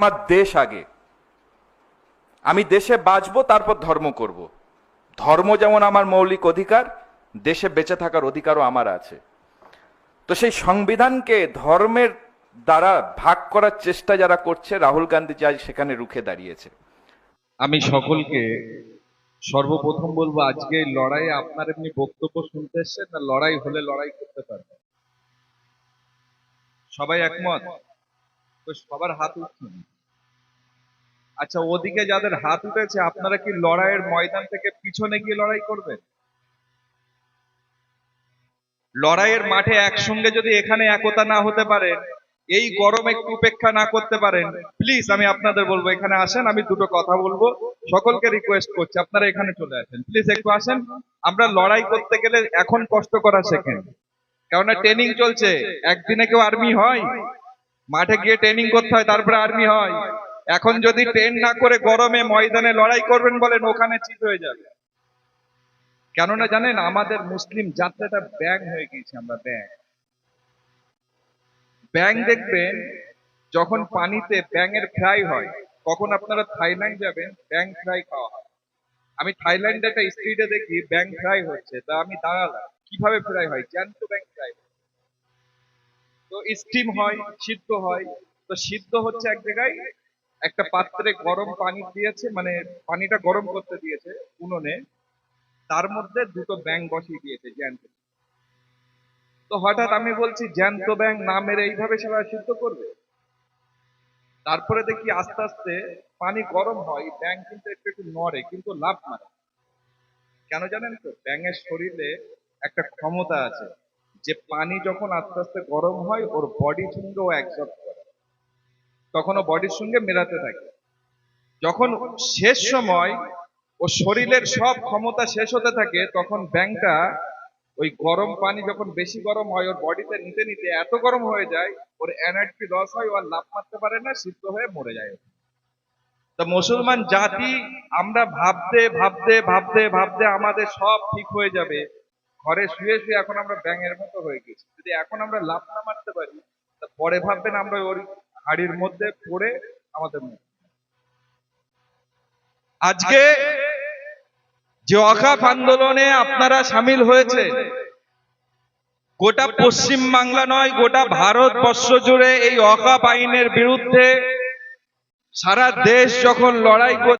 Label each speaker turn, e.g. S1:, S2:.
S1: আমার দেশ আগে। আমি দেশে বাঁচবো, তারপর ধর্ম করব। ধর্ম যেমন আমার মৌলিক অধিকার, দেশে বেঁচে থাকার অধিকারও আমার আছে। তো সেই সংবিধানকে ধর্মের দ্বারা ভাগ করার চেষ্টা যারা করছে, রাহুল গান্ধী আজ সেখানে রুখে দাঁড়িয়েছে।
S2: আমি সকলকে সর্বপ্রথম বলব, আজকে লড়াই আপনার এমনি বক্তব্য শুনতে এসছেন, না লড়াই হলে লড়াই করতে পারবেন? সবাই একমত? তো সবার হাত উঠছেন আচ্ছা ওদিকে যাদের হাত উঠেছে, আপনারা কি লড়াইয়ের ময়দান থেকে পিছনে গিয়ে লড়াই করবেন? লড়াইয়ের মাঠে একসঙ্গে যদি এখানে একতা না হতে পারে এই গরম উপেক্ষা না করতে পারেন প্লিজ আমি আপনাদের বলব, এখানে আসেন, আমি দুটো কথা বলব। সকলকে রিকোয়েস্ট করছি, আপনারা এখানে চলে আসেন। প্লিজ একটু আসেন, আমরা লড়াই করতে গেলে এখন কষ্ট করা শেখেন। কেননা ট্রেনিং চলছে, একদিনে কেউ আর্মি হয় মাঠে গিয়ে ট্রেনিং করতে হয়, তারপরে আর্মি হয়। এখন যদি ট্রেন না করে গরমে ময়দানে লড়াই করবেন বলেন, ওখানে চিত হয়ে যাবে। কেননা জানেন, আমাদের মুসলিম যাত্রাটা ব্যাং হয়ে গিয়েছে, আমরা ব্যাং ব্যাং দেখবেন, যখন পানিতে ব্যাঙের ফ্রাই হয় কখন আপনারা থাইল্যান্ড যাবেন ব্যাং ফ্রাই খাওয়া হয়। আমি থাইল্যান্ডে একটা স্ট্রিটে দেখি ব্যাং ফ্রাই হচ্ছে। তা আমি দাঁড়ালাম, কীভাবে ফ্রাই হয়? জ্যান্ত ব্যাং ফ্রাই তো স্টিম হয়, সিদ্ধ হয়। তো সিদ্ধ হচ্ছে এক জায়গায়, একটা পাত্রে গরম পানি দিয়েছে মানে পানিটা গরম করতে দিয়েছে উনুনে। তার মধ্যে দুটো ব্যাং বসিয়ে দিয়েছে জ্যান্ত। তো হঠাৎ আমি বলছি, জ্যান্ত ব্যাং না মেরে এইভাবে সবাই সিদ্ধ করবে? তারপরে দেখি আস্তে আস্তে পানি গরম হয় ব্যাং কিন্তু একটু একটু নড়ে, কিন্তু লাভ মারে। কেন জানেন তো? ব্যাঙের শরীরে একটা ক্ষমতা আছে। যে পানি যখন আস্তে আস্তে গরম হয়, ওর বডির সঙ্গে ও অ্যাবজর্ব করে। তখন ও বডির সঙ্গে মেলাতে থাকে। যখন শেষ সময় ও শরীরের সব ক্ষমতা শেষ হতে থাকে, তখন ব্যাংটা ওই গরম পানি যখন বেশি গরম হয়, ওর বডিতে নিতে নিতে এত গরম হয়ে যায়, ওর এনার্জি লস হয়, ও আর লাভ মারতে পারে না, সিদ্ধ হয়ে মরে যায় তা মুসলমান জাতি, আমরা ভাবতে ভাবতে ভাবতে ভাবতে আমাদের সব ঠিক হয়ে যাবে। ঘরে শুয়ে শুয়ে এখন আমরা ব্যাঙের মতো হয়ে গেছি। যদি এখন আমরা লাভ না মারতে পারি পরে ভাববেন আমরা ওর হাড়ির মধ্যে পড়ে আমাদের আজকে যে অকাপ আন্দোলনে আপনারা সামিল হয়েছে, গোটা পশ্চিম বাংলা নয়, গোটা ভারতবর্ষ জুড়ে এই অকাপ আইনের বিরুদ্ধে সারা দেশ যখন লড়াই